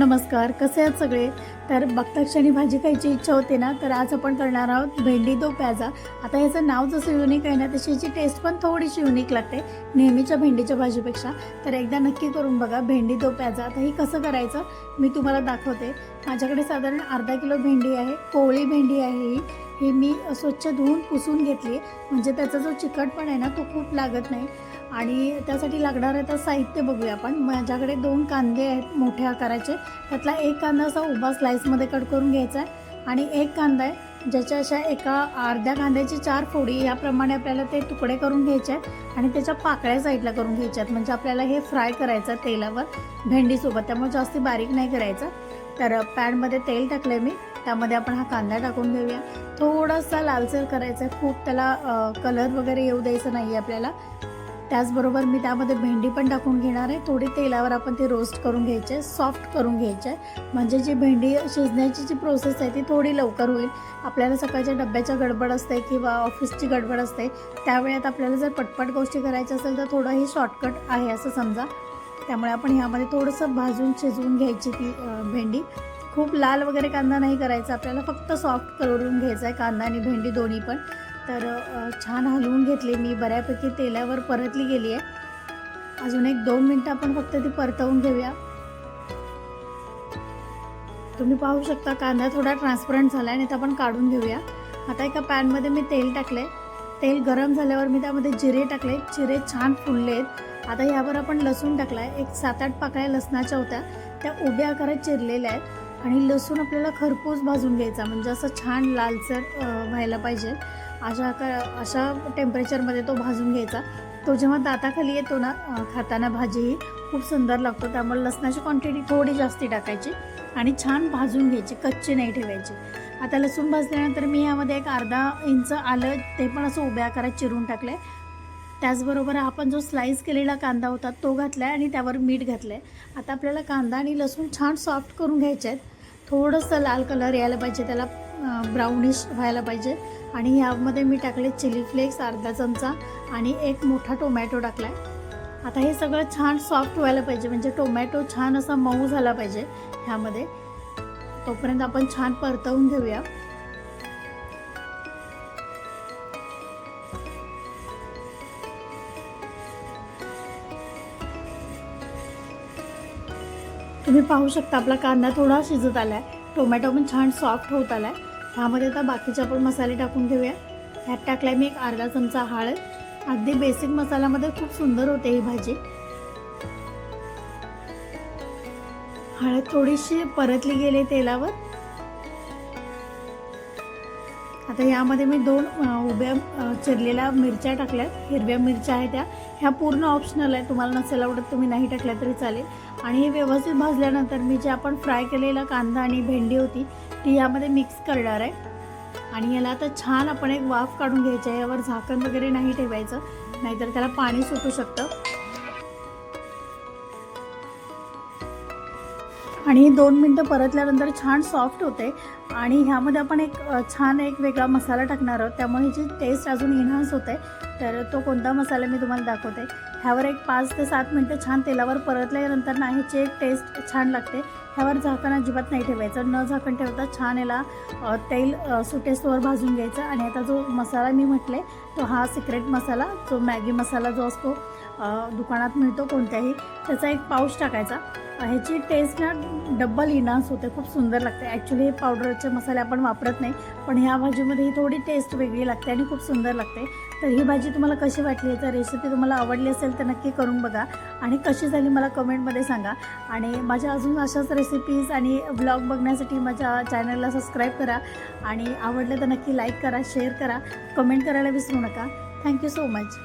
नमस्कार कसे आहेत सगळे? तर बघता क्षणी भाजी खायची इच्छा होते ना तर आज आपण करणार आहोत भेंडी दो प्याजा. आता ह्याचं नाव जसं युनिक आहे ना तशी याची टेस्ट पण थोडीशी युनिक लागते नेहमीच्या भेंडीच्या भाजीपेक्षा. तर एकदा नक्की करून बघा भेंडी दो प्याजा. आता ही कसं करायचं मी तुम्हाला दाखवते. माझ्याकडे साधारण अर्धा किलो भेंडी आहे कोवळी भेंडी आहे ही. ही मी स्वच्छ धुवून पुसून घेतली म्हणजे त्याचा जो चिकटपण आहे ना तो खूप लागत नाही. आणि त्यासाठी लागणारं आता साहित्य बघूया आपण. माझ्याकडे दोन कांदे आहेत मोठ्या आकाराचे. त्यातला एक कांदा असा उभा स्लाईसमध्ये कट करून घ्यायचा आहे. आणि एक कांदा आहे ज्याच्या अशा एका अर्ध्या कांद्याची चार फोडी याप्रमाणे आपल्याला ते तुकडे करून घ्यायचे आहेत आणि त्याच्या पाकळ्या साईडला करून घ्यायच्या आहेत. म्हणजे आपल्याला हे फ्राय करायचं आहे तेलावर भेंडीसोबत. त्यामुळे जास्त बारीक नाही करायचं. तर पॅनमध्ये तेल टाकलं आहे मी. त्यामध्ये आपण हा कांदा टाकून घेऊया. थोडासा लालसर करायचा आहे. खूप त्याला कलर वगैरे येऊ द्यायचं नाही आहे आपल्याला. त्याचबरोबर मी त्यामध्ये भेंडी पण टाकून घेणार आहे. थोडी तेलावर आपण ती रोस्ट करून घ्यायची आहे सॉफ्ट करून घ्यायची. आहे म्हणजे जी भेंडी शिजण्याची जी प्रोसेस आहे ती थोडी लवकर होईल. आपल्याला सकाळच्या डब्याच्या गडबड असते किंवा ऑफिसची गडबड असते त्यावेळेत आपल्याला जर पटपट गोष्टी करायच्या असेल तर थोडं ही शॉर्टकट आहे असं समजा. त्यामुळे आपण ह्यामध्ये थोडंसं भाजून शिजवून घ्यायची ती भेंडी. खूप लाल वगैरे कांदा नाही करायचा. आपल्याला फक्त सॉफ्ट करून घ्यायचा आहे कांदा आणि भेंडी दोन्ही पण. तर छान हलवून घेतले मी. बऱ्यापैकी तेलावर परतली गेली आहे अजून एक दोन मिनटं आपण फक्त ती परतवून घेऊया. तुम्ही पाहू शकता कांदा थोडा ट्रान्सपरंट झाला आहे आणि आपण काढून घेऊया. आता एका पॅनमध्ये मी तेल टाकले तेल गरम झाल्यावर मी त्यामध्ये जिरे टाकले. जिरे छान फुलले आहेत आता ह्यावर आपण लसूण टाकला आहे एक सात आठ पाकळ्या लसणाच्या होत्या. त्या उभ्या आकारात चिरलेल्या आहेत. आणि लसूण आपल्याला खरपूस भाजून घ्यायचा म्हणजे असं छान लालसर व्हायला पाहिजे. अशा क अशा टेम्परेचरमध्ये तो भाजून घ्यायचा. तो जेव्हा दाताखाली येतो ना खाताना भाजी ही खूप सुंदर लागतो. त्यामुळे लसणाची क्वांटिटी थोडी जास्ती टाकायची आणि छान भाजून घ्यायची कच्ची नाही ठेवायची. आता लसूण भाजल्यानंतर मी यामध्ये एक अर्धा इंच आलं ते पण असं उभ्या आकारात चिरून टाकलं आहे त्याचबरोबर आपण जो स्लाईस केलेला कांदा होता तो घातला आहे आणि त्यावर मीठ घातलं आहे आता आपल्याला कांदा आणि लसूण छान सॉफ्ट करून घ्यायचे आहेत थोडंसं लाल कलर यायला पाहिजे त्याला ब्राउनिश व्हायला पाहिजे. आणि ह्यामध्ये मी टाकले चिली फ्लेक्स अर्धा चमचा आणि एक मोठा टोमॅटो टाकला आहे आता हे सगळं छान सॉफ्ट व्हायला पाहिजे. म्हणजे टोमॅटो छान असा मऊ झाला पाहिजे ह्यामध्ये. तोपर्यंत आपण छान परतवून घेऊया. तुम्ही पाहू शकता आपला कांदा थोडा शिजत आला आहे टोमॅटो पण छान सॉफ्ट होत आला आहे ह्यामध्ये आता बाकीचे आपण मसाले टाकून घेऊया. ह्यात टाकलाय मी एक अर्धा चमचा हळद. अगदी बेसिक मसाल्यामध्ये खूप सुंदर होते ही भाजी. हळद थोडीशी परतली गेली तेलावर. आता यामध्ये मी दोन उभ्या चिरलेल्या मिरच्या टाकल्यात. हिरव्या मिरच्या आहेत त्या. ह्या पूर्ण ऑप्शनल आहे तुम्हाला नसेल आवडत तुम्ही नाही टाकल्या तरी चालेल. आणि हे व्यवस्थित भाजल्यानंतर मी जे आपण फ्राय केलेला कांदा आणि भेंडी होती ती यामध्ये मिक्स करणार आहे. आणि याला आता छान आपण एक वाफ काढून घ्यायचा आहे. यावर झाकण वगैरे नाही ठेवायचं. नाहीतर त्याला पाणी सुटू शकतं. आणि दोन मिनटं परतल्यानंतर छान सॉफ्ट होते. आणि ह्यामध्ये आपण एक छान एक वेगळा मसाला टाकणार आहोत. त्यामुळे ह्याची टेस्ट अजून इन्हान्स होते. तर तो कोणता मसाला मी तुम्हाला दाखवते. ह्यावर एक पाच ते सात मिनटं छान तेलावर परतल्यानंतर ना ह्याची एक टेस्ट छान लागते. ह्यावर झाकण अजिबात नाही ठेवायचं. न झाकण ठेवता छान याला तेल सुटेस्टवर भाजून घ्यायचं. आणि आता जो मसाला मी म्हटले तो हा सिक्रेट मसाला जो मॅगी मसाला जो असतो दुकानात मिळतो कोणत्याही त्याचा एक पाऊच टाकायचा. ह्याची टेस्ट ना डब्बल इनान्स होते. खूप सुंदर लागते. ॲक्च्युली हे पावडरचे मसाले आपण वापरत नाही. पण ह्या भाजीमध्ये ही थोडी टेस्ट वेगळी लागते आणि खूप सुंदर लागते. तर ही भाजी तुम्हाला कशी वाटली तर रेसिपी तुम्हाला आवडली असेल तर नक्की करून बघा. आणि कशी झाली मला कमेंटमध्ये सांगा. आणि माझ्या अजून अशाच रेसिपीज आणि ब्लॉग बघण्यासाठी माझ्या चॅनलला सबस्क्राईब करा. आणि आवडलं तर नक्की लाईक करा शेअर करा. कमेंट करायला विसरू नका. Thank you so much